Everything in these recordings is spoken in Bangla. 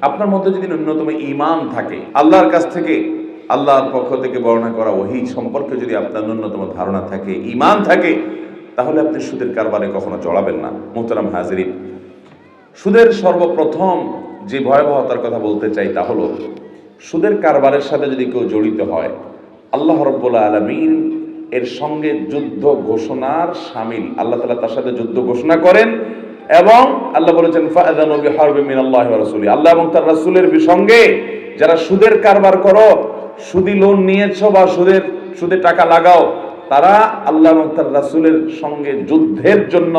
আপনার মধ্যে যদি ন্যূনতম ইমান থাকে, আল্লাহর কাছ থেকে, আল্লাহর পক্ষ থেকে বর্ণনা করা ওহি সম্পর্কে যদি আপনার ন্যূনতম ধারণা থাকে ইমান থাকে, তাহলে আপনি সুদের কারবারে কখনো জড়াবেন না, মোহতারাম হাজরিন। সুদের সর্বপ্রথম যে ভয়াবহতার কথা বলতে চাই তা হলো, সুদের কারবারের সাথে যদি কেউ জড়িত হয়, আল্লাহ রব্বুল্লা আলমিন এর সঙ্গে যুদ্ধ ঘোষণার সামিল, আল্লাহ তালা তার সাথে যুদ্ধ ঘোষণা করেন এবং আল্লাহ বলেছেন ফায়দানু বিহারবি মিনাল্লাহি ওয়া রাসূলি আল্লাহ এবং তার রাসূলের সঙ্গে যারা সুদের কারবার করো, সুদি লোন নিয়েছো বা সুদের, সুদে টাকা লাগাও, তারা আল্লাহ এবং তার রাসূলের সঙ্গে যুদ্ধের জন্য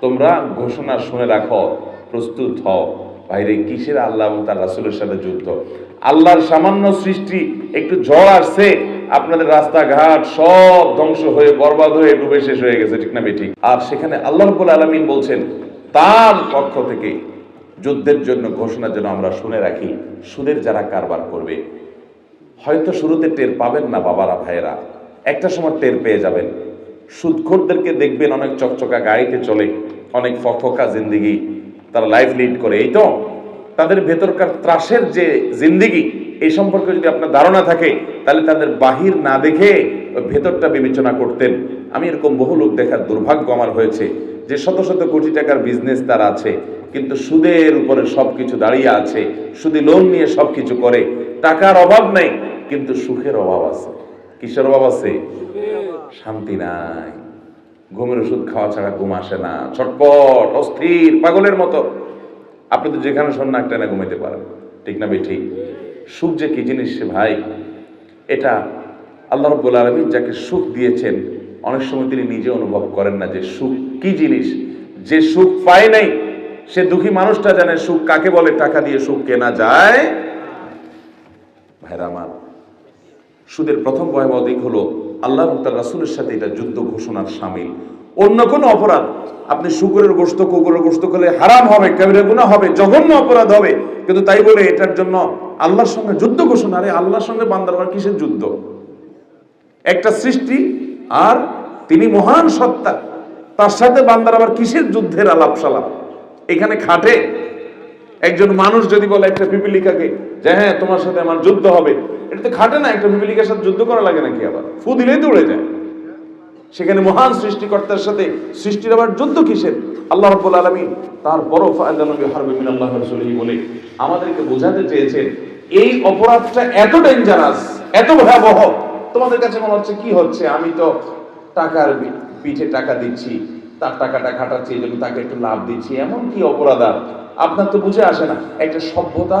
তোমরা ঘোষণা শুনে রাখো, প্রস্তুত হও। বাইরে কিসের আল্লাহ এবং তার রাসূলের সাথে যুদ্ধ? আল্লাহর সামান্য সৃষ্টি, একটু ঝড় আসছে আপনাদের রাস্তাঘাট সব ধ্বংস হয়ে, বরবাদ হয়ে, ডুবে শেষ হয়ে গেছে, ঠিক না ঠিক আর সেখানে আল্লাহ আলামিন বলছেন, তার পক্ষ থেকে যুদ্ধের জন্য ঘোষণা যেন আমরা শুনে রাখি, সুদের যারা কারবার করবে, হয়তো শুরুতে টের পাবেন না বাবারা, ভাইয়েরা। একটা সময় টের পেয়ে যাবেন। সুদখোরদেরকে দেখবেন অনেক চকচকা গাড়িতে চলে, অনেক ফকফকা জিন্দিগি, তারা লাইফ লিড করে। এই তো, তাদের ভেতরকার ত্রাসের যে জিন্দিগি, এই সম্পর্কে যদি আপনার ধারণা থাকে তাহলে তাদের বাহির না দেখে ভেতরটা বিবেচনা করতেন। আমি এরকম বহু লোক দেখার দুর্ভাগ্য আমার হয়েছে যে শত শত কোটি টাকার বিজনেস তার আছে, কিন্তু সুদের উপরে সবকিছু দাঁড়িয়ে আছে, সুদে লোন নিয়ে সবকিছু করে। টাকার অভাব নেই, কিন্তু সুখের অভাব আছে। কিসের অভাব আছে? শান্তি নাই। ঘুমের ওষুধ খাওয়া ছাড়া ঘুম আসে না। ছটপট, অস্থির, পাগলের মতো। আপনি তো যেখানে শোন না একটা না ঘুমাইতে পারেন। ঠিক না ভাই ঠিক সুখ যে কি জিনিস ভাই? এটা আল্লাহ রব্বুল আলমী যাকে সুখ দিয়েছেন, অনেক সময় তিনি নিজে অনুভব করেন না যে সুখ কি জিনিস? যে সুখ পায় নাই, সে দুঃখী মানুষটা জানে সুখ কাকে বলে, টাকা দিয়ে সুখ কেনা যায়? ভাইরা আমার, সুদের প্রথম ভয়াবহ দিক হলো আল্লাহ তার রাসুলের সাথে এটা যুদ্ধ ঘোষণার সামিল। অন্য কোনো অপরাধ, আপনি শুকুরের গোস্ত কুকুরের গোস্ত করলে হারাম হবে কবিরা গুণা হবে, জঘন্য অপরাধ হবে, কিন্তু তাই বলে এটার জন্য আল্লাহর সঙ্গে যুদ্ধ ঘোষণা, আরে আল্লাহর সঙ্গে বান্দার আবার কিসের যুদ্ধ? একটা সৃষ্টি আর তিনি মহান সত্তা, তার সাথে বান্দার আবার কিসের যুদ্ধের আলাপ সালাপ এখানে খাটে। একজন মানুষ যদি বলে একটা পিপিলিকাকে যে হ্যাঁ তোমার সাথে আমার যুদ্ধ হবে। এটা তো খাটে না, একটা পিপিলিকার সাথে যুদ্ধ করা লাগে নাকি আবার? ফু দিলেই দৌড়ে যায়। সেখানে মহান সৃষ্টিকর্তার সাথে সৃষ্টির আবার যুদ্ধ কিসের? আল্লাহ রাব্বুল আলামিন তারপরও ফায়দানু বিহারবি মিনাল্লাহি ওয়া রাসূলিহি বলে আমাদেরকে বোঝাতে চেয়েছেন এই অপরাধটা এত ডেঞ্জারাস এত ভয়াবহ, তোমাদের কাছে মনে হচ্ছে, কি হচ্ছে? আমি তো টাকার পিঠে টাকা দিচ্ছি, তার টাকাটা খাটাচ্ছি, এই জন্য তাকে একটু লাভ দিচ্ছি। এমন কি অপরাধ আর? আপনার তো বুঝে আসে না। একটা সভ্যতা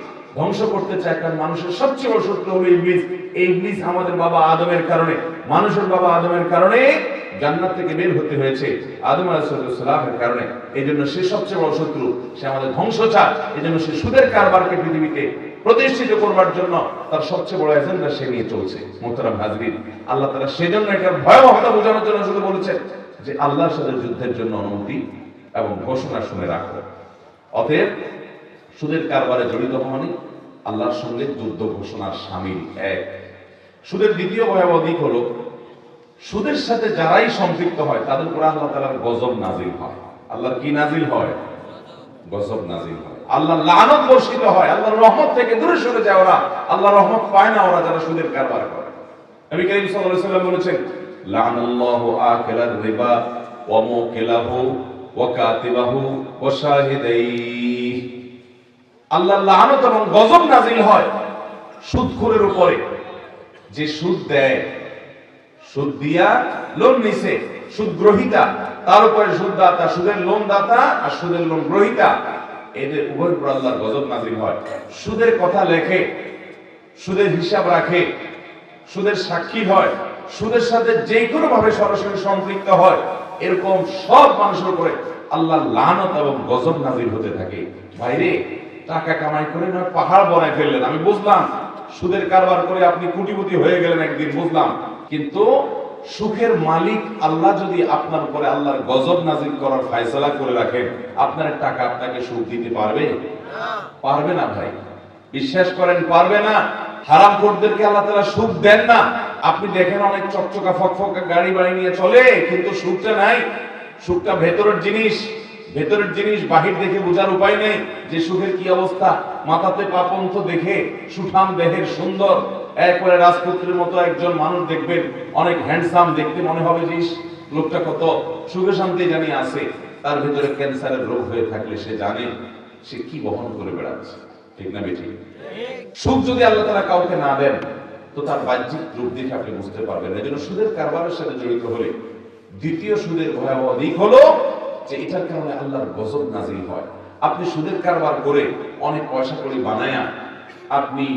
ধ্বংস করতে চায়, কারণ মানুষের সবচেয়ে বড় শত্রু হলো ইবলিস। ইবলিস আমাদের বাবা আদমের কারণে, মানুষের বাবা আদমের কারণে জান্নাত থেকে বের হতে হয়েছে আদম আলাইহিসসালামের কারণে। এই জন্য সে সবচেয়ে বড় শত্রু, সে আমাদের ধ্বংস চায় এই জন্য সে সুদের কারবারকে পৃথিবীতে প্রতিষ্ঠিত করবার জন্য তার সবচেয়ে বড় এজেন্ডা সে নিয়ে চলছে, মোহতারাম হাজরিন। আল্লাহ তারা সেজন্য এটার ভয়াবহতা বোঝানোর জন্য শুধু বলেছেন যে আল্লাহর সাথে যুদ্ধের জন্য অনুমতি এবং ঘোষণা শুনে রাখো। অতএব সুদের কারবারে জড়িত মানে আল্লাহর সঙ্গে যুদ্ধ ঘোষণার সামিল, এক। সুদের দ্বিতীয় ভয়াবহ দিক হলো, সুদের সাথে যারাই সম্পৃক্ত হয়, তাদের উপর আল্লাহ তালার গজব নাজিল হয়। আল্লাহর কি নাজিল হয়? গজব নাজিল হয়। আল্লাহ লানত বর্ষিত হয়, আল্লাহর রহমত থেকে দূরে সরে যায় ওরা। আল্লাহ রহমত পায় না ওরা যারা সুদের কারবার করে। নবী করিম সাল্লাল্লাহু আলাইহি বলেছেন, লানাল্লাহু আকিলার রিবা ওয়া মুকিলাহু ওয়া কাতিবাহু ওয়া শাহিদাইহি আল্লাহর লানত এবং গজব নাজিল হয় সুদখোরের উপরে। যে সুদ দেয়, সুদ দিয়া লোন নিছে, সুদ গ্রহিতা, তার উপরে সুদ দাতা, সুদের লোন দাতা আর সুদের লোন গ্রহিতা, এদের উভয় উপর আল্লাহর গজব নাজিল হয়। সুদের কথা লেখে, সুদের হিসাব রাখে, সুদের সাক্ষী হয়, সুদের সাথে যে কোনো ভাবে সরাসরি সম্পৃক্ত হয়, এরকম সব মানুষের উপরে আল্লাহ লানত এবং গজব নাজিল হতে থাকে। বাইরে টাকা কামাই করে নয় পাহাড় বনায় ফেললেন। আমি বুঝলাম, সুদের কারবার করে আপনি কোটিপতি হয়ে গেলেন একদিন, বুঝলাম। কিন্তু সুখের মালিক আল্লাহ যদি আপনার উপরে আল্লাহর গজব নাজিল করার ফায়সালা করে রাখেন, আপনার টাকা আপনাকে সুখ দিতে পারবে? পারবে না ভাই। বিশ্বাস করেন, পারবে না। হারাম কোটদেরকে আল্লাহ তাআলা সুখ দেন না। আপনি দেখেন অনেক চকচকা, ফকফকা গাড়ি বাড়ি নিয়ে চলে, কিন্তু সুখটা নাই। সুখটা ভেতরের জিনিস। ভেতরের জিনিস বাহির দেখে বোঝার উপায় নেই। যে সুখের কি অবস্থা? মাথাতে পাপন্থ দেখে সুঠাম দেহের সুন্দর। একবারে রাজপুত্রের মতো একজন মানুষ দেখবেন, অনেক হ্যান্ডসাম দেখতে মনে হবে যে লোকটা কত সুখে শান্তি জানি আছে। তার ভিতরে ক্যান্সারের রোগ হয়ে থাকলে সে জানে সে কি বহন করে বেড়াচ্ছে। ঠিক না বেঠিক সুখ যদি আল্লাহ তারা কাউকে না দেন, তো তার বাহ্যিক রূপ দেখে আপনি বুঝতে পারবেন এই জন্য সুদের কারবারের সাথে জড়িত হলে দ্বিতীয় সুদের ভয়াবহ দিক হলো যে এটার কারণে আল্লাহর গজব নাজিল হয়। আপনি সুদের কারবার করে অনেক পয়সা করে বানায়া আপনি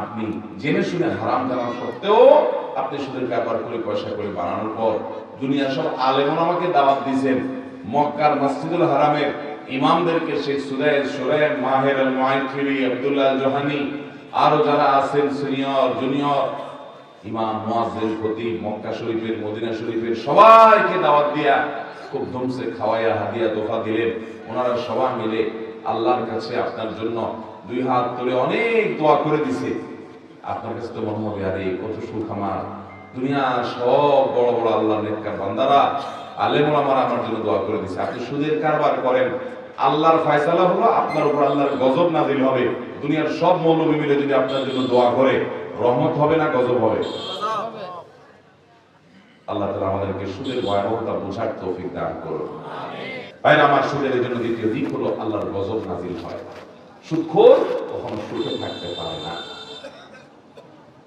আপনি জেনে শুনে হারাম জানা সত্ত্বেও আপনি সুদের কারবার করে পয়সা করে বানানোর পর দুনিয়ার সব আলেমন আমাকে দাওয়াত দিয়েছেন, মক্কার মসজিদুল হারামের ইমামদেরকে Sheikh Sudais Shuraim Maher al Abdullah Juhani, আরও যারা আছেন, সিনিয়র, জুনিয়র, ইমাম, মুয়াজ্জিন, খতিব, মক্কা শরীফের, মদিনা শরীফের সবাইকে দাওয়াত দিয়া খুব ধুমসে খাওয়াইয়া, হাদিয়া দোফা দিলেন। ওনারা সবাই মিলে আল্লাহর কাছে আপনার জন্য দুই হাত তুলে অনেক দোয়া করে দিছে। আপনার কাছে তো মনে হবে, আরে, কত সুখ আমার। দুনিয়া সব বড় বড় আল্লাহর নেককার বান্দারা আলেম ওলামারা আমার জন্য দোয়া করে দিছে। আপনি সুদের কারবার করেন। আল্লাহর ফয়সালা হলো আপনার উপর আল্লাহর গজব নাজিল হবে। দুনিয়ার সব মৌলবী মিলে যদি আপনার জন্য দোয়া করে, রহমত হবে না গজব হবে? আল্লাহ তাআলা আমাদেরকে সুদের ভয়াবহতা বোঝার তৌফিক দান করুন। ভাই আমার সুদের জন্য দ্বিতীয় দিক হলো আল্লাহর গজব নাজিল হয়। সুদখোর কখনো সুখে থাকতে পারে না।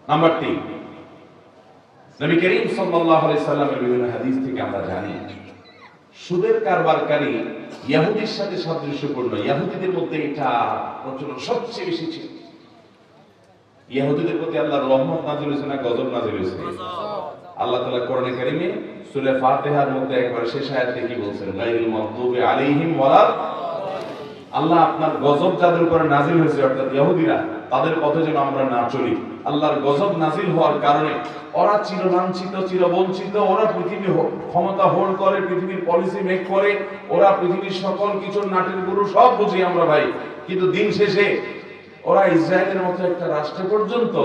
নাম্বার তিন, নবী করিম সাল্লাল্লাহু সাল্লামের বিভিন্ন হাদিস থেকে আমরা জানি, সুদের কারবারকারী ইহুদির সাথে সাদৃশ্যপূর্ণ। ইহুদিদের মধ্যে এটা প্রচলন সবচেয়ে বেশি ছিল। ইহুদিদের প্রতি আল্লাহর রহমত নাজিল হয়েছে না গজব নাজিল হয়েছে? আল্লাহ তাআলা কোরআনে কারিমে সূরা ফাতিহার মধ্যে একবার শেষ আয়াতে কি বলছেন? গায়রুল মাগদুবি আলাইহিম ওয়ালা আল্লাহ আপনার গজব যাদের উপরে নাজিল হয়েছে, অর্থাৎ ইহুদিরা তাদের পথে যেন আমরা না চলি। আল্লাহর গজব নাজিল হওয়ার কারণে ওরা চিরলাঞ্ছিত চিরবঞ্চিত, ওরা পৃথিবী ক্ষমতা হোল্ড করে, পৃথিবীর পলিসি মেক করে, ওরা পৃথিবীর সকল কিছুর নাটের গুরু সব বুঝি আমরা ভাই। কিন্তু দিন শেষে ওরা ইসরায়েলের মতো একটা রাষ্ট্র পর্যন্ত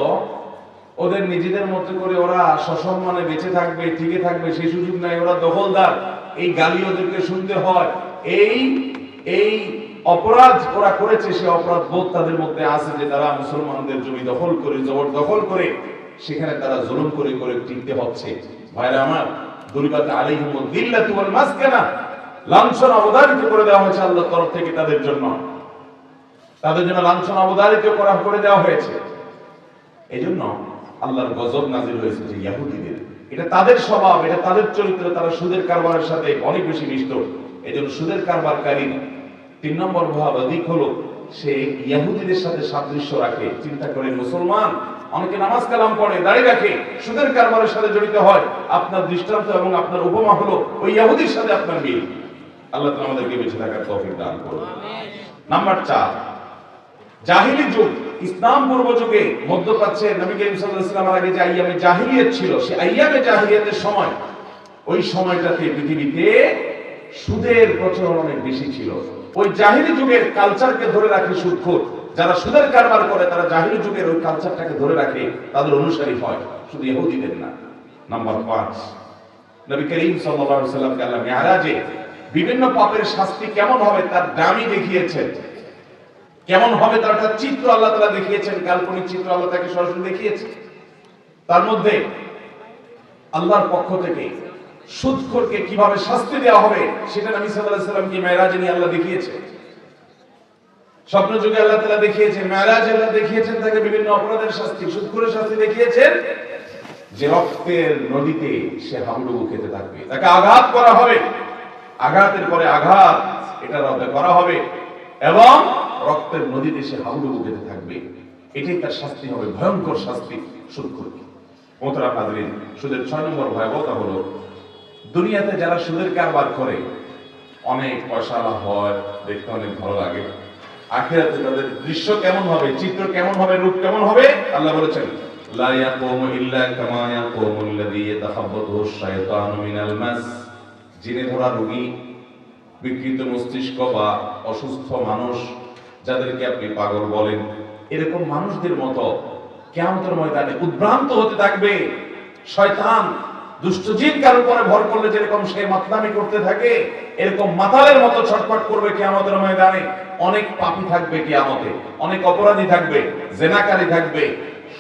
ওদের নিজেদের মতো করে ওরা সসম্মানে বেঁচে থাকবে, টিকে থাকবে, সেই সুযোগ নাই। ওরা দখলদার। এই গালি ওদেরকে শুনতে হয়। এই এই অপরাধ ওরা করেছে, সে অপরাধ বোধ তাদের মধ্যে আছে যে তারা মুসলমানদের জমি দখল করে, জবর দখল করে, সেখানে তারা জুলুম করে করে টিকতে হচ্ছে। ভাইরা আমার দুরিবাত আলাইহিম দিল্লাতু ওয়াল মাসকানা লাঞ্ছনা অবধারিত করে দেওয়া হয়েছে আল্লাহ তরফ থেকে তাদের জন্য। তাদের জন্য লাঞ্ছনা অবধারিত করা, করে দেওয়া হয়েছে। এই জন্য আল্লাহর গজব নাজিল হয়েছে যে ইয়াহুদিদের। এটা তাদের স্বভাব এটা তাদের চরিত্র তারা সুদের কারবারের সাথে অনেক বেশি মিষ্ট। এই জন্য সুদের কারবারকারী তিন নম্বর ভাব দিক হলো সে ইয়াহুদিদের সাথে সাদৃশ্য রাখে চিন্তা করে মুসলমান অনেকে নামাজ কালাম পড়ে দাঁড়িয়ে রাখে সুদের কারবারের সাথে জড়িত হয়। আপনার দৃষ্টান্ত এবং আপনার উপমা হলো ওই ইয়াহুদির সাথে আপনার মিল। আল্লাহ তাআলা আমাদেরকে বেঁচে থাকার তৌফিক দান করুন। নাম্বার চার জাহিলি যুগ। ইসলাম পূর্ব যুগে মধ্যপ্রাচ্যে নবী করিম সাল্লাল্লাহু আলাইহি যে আইয়ামে জাহিলিয়াত ছিল সে আইয়ামে জাহিলিয়াতের সময়, ওই সময়টাতে পৃথিবীতে সুদের প্রচলন অনেক বেশি ছিল। ওই জাহিলি যুগের কালচারকে ধরে রাখে সুদখোর। যারা সুদের কারবার করে, তারা জাহিলি যুগের ওই কালচারটাকে ধরে রাখে, তাদের অনুসারী হয়। শুধু ইহুদিদের না। নাম্বার পাঁচ, নবী করিম সাল্লাল্লাহু আলাইহি সাল্লামকে আল্লাহ মেরাজে বিভিন্ন পাপের শাস্তি কেমন হবে তার দামি দেখিয়েছেন। কেমন হবে তার একটা চিত্র আল্লাহ তাআলা দেখিয়েছেন, কাল্পনিক চিত্র আল্লাহ তাকে সরাসরি দেখিয়েছে। তার মধ্যে আল্লাহর পক্ষ থেকে সুদখোরকে কীভাবে শাস্তি দেওয়া হবে, সেটা নবী সাল্লাল্লাহু আলাইহি সাল্লামকে মেরাজে নিয়ে আল্লাহ দেখিয়েছে। স্বপ্ন যুগে আল্লাহ তাআলা দেখিয়েছেন মেরাজ আল্লাহ দেখিয়েছেন, তাকে বিভিন্ন অপরাধের শাস্তি সুদখোরের শাস্তি দেখিয়েছেন। যে রক্তের নদীতে সে হাবুডুবু খেতে থাকবে। তাকে আঘাত করা হবে। আঘাতের পরে আঘাত, এটা রদ্দ করা হবে। এবং রক্তের নদীতে সে হাবুডুবু খেতে থাকবে। এটাই তার শাস্তি হবে, ভয়ঙ্কর শাস্তি সুদখোর মোতরা হাজরিন, সুদের ছয় নম্বর ভয়াবহতা হলো, দুনিয়াতে যারা সুদের কারবার করে, অনেক পয়সা হয়, দেখতে অনেক ভালো লাগে। আখিরাতে তাদের দৃশ্য কেমন হবে, চিত্র কেমন হবে, রূপ কেমন হবে, আল্লাহ বলেছেন, লা ইয়াকুমু ইল্লা কামা ইয়াকুমু আল্লাযী ইয়াতাখাব্বাতুহু আশ-শায়তানু মিনাল মাস। জিনে ধরা রোগী, বিকৃত মস্তিষ্ক বা অসুস্থ মানুষ যাদেরকে আপনি পাগল বলেন, এরকম মানুষদের মতো কেমতের ময়দানে উদ্ভ্রান্ত হতে থাকবে। শয়তান দুষ্টজিন কার উপরে ভর করলে যেরকম সে মাতলামি করতে থাকে, এরকম মাতালের মতো ছটফট করবে কিয়ামতের ময়দানে। অনেক পাপী থাকবে কিয়ামতে, অনেক অপরাধী থাকবে, জেনাকারী থাকবে,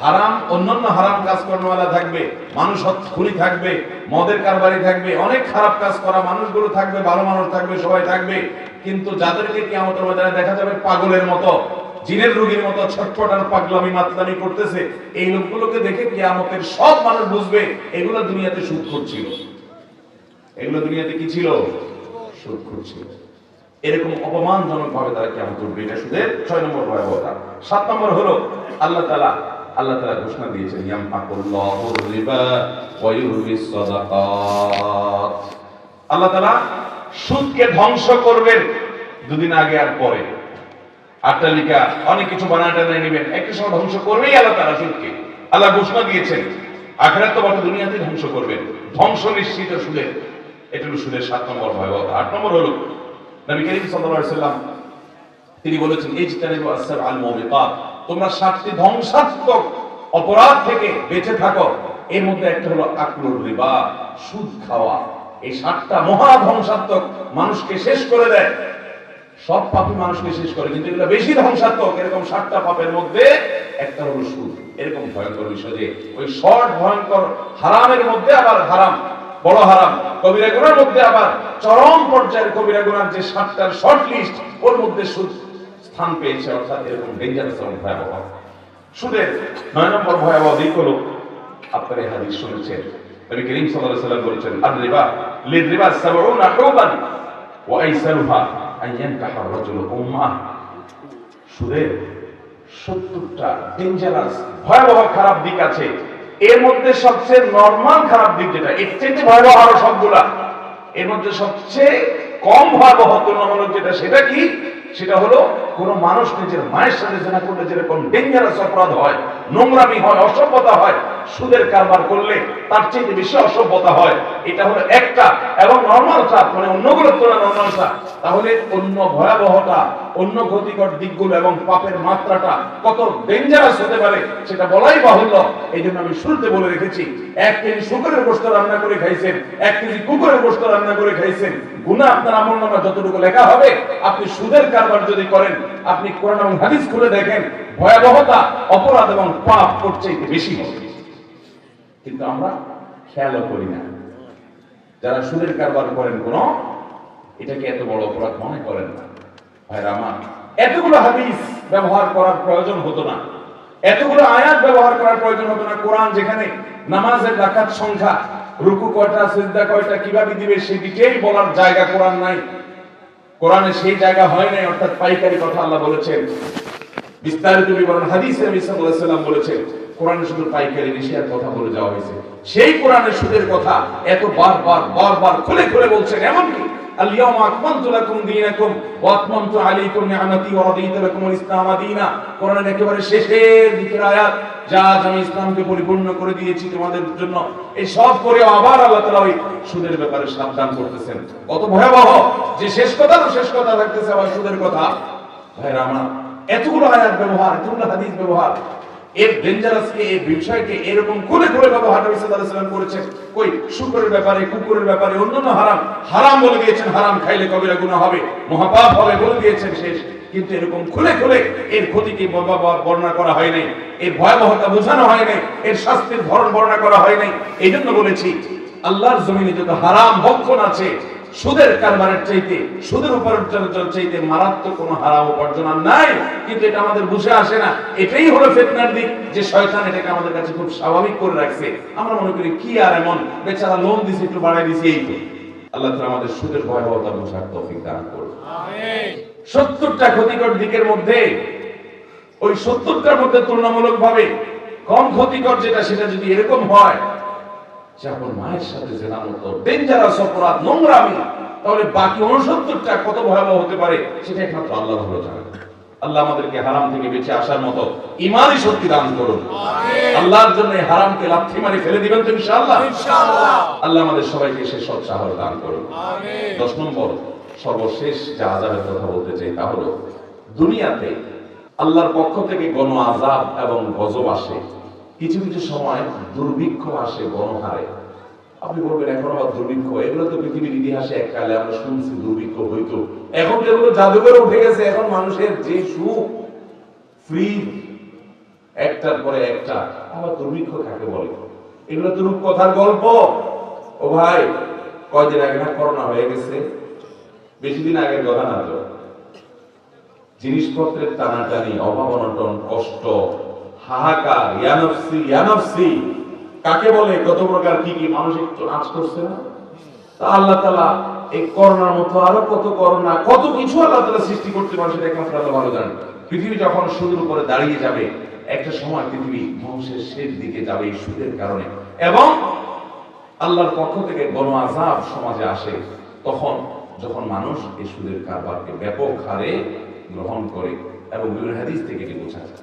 হারাম, অন্যান্য হারাম কাজ কর্মওয়ালা থাকবে, মানুষ খুনি থাকবে, মদের কারবারি থাকবে, অনেক খারাপ কাজ করা মানুষগুলো থাকবে, ভালো মানুষ থাকবে, সবাই থাকবে। কিন্তু যাদেরকে কিয়ামতের ময়দানে দেখা যাবে পাগলের মতো, জিনের রোগীর মতো ছটফট আর পাগলামি মাতলামি করতেছে, এই লোকগুলোকে দেখে কিয়ামতের সব মানুষ বুঝবে, এগুলো দুনিয়াতে সুদ করছিল এগুলো দুনিয়াতে কি ছিল? সুদ করছিল এরকম অপমানজনক ভাবে তারা কেমন করবে, এটা সুদের ছয় নম্বর ভয়াবহতা। সাত নম্বর হলো, আল্লাহ তালা আল্লাহ তালা ঘোষণা দিয়েছেন ওয়া আল্লাহ তালা সুদকে ধ্বংস করবেন। দুদিন আগে আর পরে। আট্টালিকা অনেক কিছু বানায় টানায় নেবেন। একটা সময় ধ্বংস করবেই আল্লাহ তারা সুদকে। আল্লাহ ঘোষণা দিয়েছেন, আখেরাত তো বটে দুনিয়াতে ধ্বংস করবেন। ধ্বংস নিশ্চিত সুদের। এটা সুদের সাত নম্বর ভয়াবহতা আট নম্বর হলো, নবী করিম সাল্লাম তিনি বলেছেন এই ইজতানিবু আসসার আল মুবিকাত তোমরা সাতটি ধ্বংসাত্মক অপরাধ থেকে বেঁচে থাকো। এর মধ্যে একটা হলো আকলুর রিবা, সুদ খাওয়া। এই সাতটা মহা ধ্বংসাত্মক মানুষকে শেষ করে দেয়। সব পাপী মানুষকে শেষ করে, কিন্তু এগুলো বেশি ধ্বংসাত্মক। এরকম সাতটা পাপের মধ্যে একটা হলো সুদ। এরকম ভয়ঙ্কর বিষয় যে ওই শর্ট ভয়ঙ্কর, হারামের মধ্যে আবার হারাম, বড় হারাম। কবিরা গুনার মধ্যে আবার চরম পর্যায়ের কবিরা গুনার যে সাতটার শর্ট লিস্ট, ওর মধ্যে সুদ স্থান পেয়েছে, অর্থাৎ এরকম ডেঞ্জারাস এবং ভয়াবহ। সুদের নয় নম্বর ভয়াবহ দিক হলো, আপনারা হাদিস শুনেছেন নবী করিম সাল্লাল্লাহু আলাইহি বলেছেন আর রিবা লির রিবা 70 হুবান ওয়া আইসারুহা রাজুলু উম্মাহ। সুদের 70টা ডেঞ্জারাস ভয়াবহ খারাপ দিক আছে। এর মধ্যে সবচেয়ে নরমাল খারাপ দিক যেটা, এর ভয়াবহ আরও সবগুলা। এর মধ্যে সবচেয়ে কম ভয়াবহ তুলনামূলক যেটা, সেটা কি? সেটা হলো কোন মানুষ নিজের মায়ের সাথে জেনা করলে যেরকম ডেঞ্জারাস অপরাধ হয়, নোংরামি হয়, অসভ্যতা হয়, সুদের কারবার করলে তার চেয়ে বেশি অসভ্যতা হয়, এটা হলো একটা এবং নর্মালটা মানে অন্যগুলোর তুলনায় নর্মালটা তাহলে অন্য ভয়াবহতা, অন্য ক্ষতিকর দিকগুলো এবং পাপের মাত্রাটা কত ডেঞ্জারাস হতে পারে সেটা বলাই বাহুল্য। এই জন্য আমি শুরুতে বলে রেখেছি, এক কেজি শুকরের গোস্ত রান্না করে খাইছেন, এক কেজি কুকুরের গোস্ত রান্না করে খাইছেন গুণা আপনার আমল নামা যতটুকু লেখা হবে, আপনি সুদের কারবার যদি করেন, আপনি কোরআন এবং হাদিস খুলে দেখেন, ভয়াবহতা, অপরাধ এবং পাপ করছে বেশি হবে। কিন্তু আমরা খেয়ালও করি না। যারা সুদের কারবার করেন কোন, এটাকে এত বড় অপরাধ মনে করেন না। ভাই রামা এতগুলো হাদিস ব্যবহার করার প্রয়োজন হতো না। এতগুলো আয়াত ব্যবহার করার প্রয়োজন হতো না। কোরআন যেখানে নামাজের ডাকাত সংখ্যা রুকু কয়টা, সিজদা কয়টা, কীভাবে দিবে ডিটেইল বলার জায়গা কোরআন নাই। কোরআনে সেই জায়গা হয় নাই, অর্থাৎ পাইকারি কথা আল্লাহ বলেছেন। বিস্তারিত বিবরণ হাদিসে নবী সাল্লাল্লাহু আলাইহি সাল্লাম বলেছেন, কোরআনে শুধু পাইকারি বিষয়ের কথা বলে যাওয়া হয়েছে। সেই কোরআনের সুদের কথা এত বারবার বারবার খুলে খুলে বলছেন এমন কি আলিয়াউমা আকমালতু لكم দীনাকুম ওয়া আকমালতু আলাইকুম নি'মাতি ওয়া রাদিতু লাকুমুল ইসলামা দীনা কোরআনের একেবারে শেষের যা আমি ইসলামকে পরিপূর্ণ করে দিয়েছি তোমাদের জন্য। এই সব করে আবার আল্লাহ তাআলা ওই সুদের ব্যাপারে সাবধান করতেছেন। কত ভয়াবহ! যে শেষ কথা, তো শেষ কথা থাকতেছে আবার সুদের কথা। ভাইরা আমার, এতগুলো আয়াত ব্যবহার, এতগুলো হাদিস ব্যবহার মহাপাপ হবে বলে দিয়েছেন শেষ কিন্তু এরকম খুলে খুলে এর বর্ণনা করা হয় নাই? এর ভয়াবহতা বোঝানো হয় নাই? এর শাস্তির ধরন বর্ণনা করা হয় নাই? এই জন্য বলেছি, আল্লাহর জমিনে যত হারাম ভক্ষণ আছে সুদের কারবারের চাইতে সুদের উপার্জনের চাইতে মারাত্মক কোনো হারাম উপার্জন আর নাই। কিন্তু এটা আমাদের বুঝে আসে না। এটাই হলো ফেতনার দিক যে শয়তান এটাকে আমাদের কাছে খুব স্বাভাবিক করে রাখছে। আমরা মনে করি কি আর এমন? বেচারা লোন দিছে একটু বাড়াই দিছে এই তো। আল্লাহ তাআলা আমাদের সুদের ভয়াবহতা বোঝার তৌফিক দান করুন। সত্তরটা ক্ষতিকর দিকের মধ্যে ওই সত্তরটার মধ্যে তুলনামূলক ভাবে কম ক্ষতিকর যেটা সেটা যদি এরকম হয় যে আপনার মায়ের সাথে জেনা মতো ডেঞ্জারাস অপরাধ নোংরামি। তাহলে বাকি উনসত্তরটা কত ভয়াবহ হতে পারে সেটা একমাত্র আল্লাহ ভালো জানেন। আল্লাহ আমাদেরকে হারাম থেকে বেঁচে আসার মতো ইমানই শক্তি দান করুন। আল্লাহর জন্য হারামকে লাথি মারি ফেলে দিবেন তো ইনশাআল্লাহ। ইনশাআল্লাহ। আল্লাহ আমাদের সবাইকে সে সৎ সাহস দান করুন। দশ নম্বর সর্বশেষ যে আজাবের কথা বলতে চাই তা হলো দুনিয়াতে আল্লাহর পক্ষ থেকে গণ আজাব এবং গজব আসে। কিছু কিছু সময় দুর্ভিক্ষ আসে গণহারে আপনি বলবেন, এখন আবার দুর্ভিক্ষ? এগুলো তো পৃথিবীর ইতিহাসে এককালে আমরা শুনছি, দুর্ভিক্ষ হইতো। এখন যেগুলো জাদুঘরে উঠে গেছে, এখন মানুষের যে সুখ ফ্রি একটার পরে একটা, আবার দুর্ভিক্ষ কাকে বলে? এগুলো তো রূপকথার গল্প। ও ভাই, কয়দিন আগে না করোনা হয়ে গেছে? বেশি দিন আগের কথা না তো? জিনিসপত্রের টানাটানি, অভাব অনটন, কষ্ট হাহাকার, ইয়ানফসি ইয়ানফসি। কাকে বলে? কত প্রকার কি কি মানুষ একটু নাচ করছে না? তা আল্লাহ তালা এই করোনার মতো আরও কত করোনা, কত কিছু আল্লাহ তালা সৃষ্টি পারে সেটা একমাত্র আল্লাহ ভালো জানেন। পৃথিবী যখন সুদের উপরে দাঁড়িয়ে যাবে, একটা সময় পৃথিবী ধ্বংসের শেষ দিকে যাবে এই সুদের কারণে। এবং আল্লাহর পক্ষ থেকে গণ আজাব সমাজে আসে, তখন যখন মানুষ এই সুদের কারবারকে ব্যাপক হারে গ্রহণ করে এবং বিভিন্ন হাদিস থেকে এটি বোঝা যায়।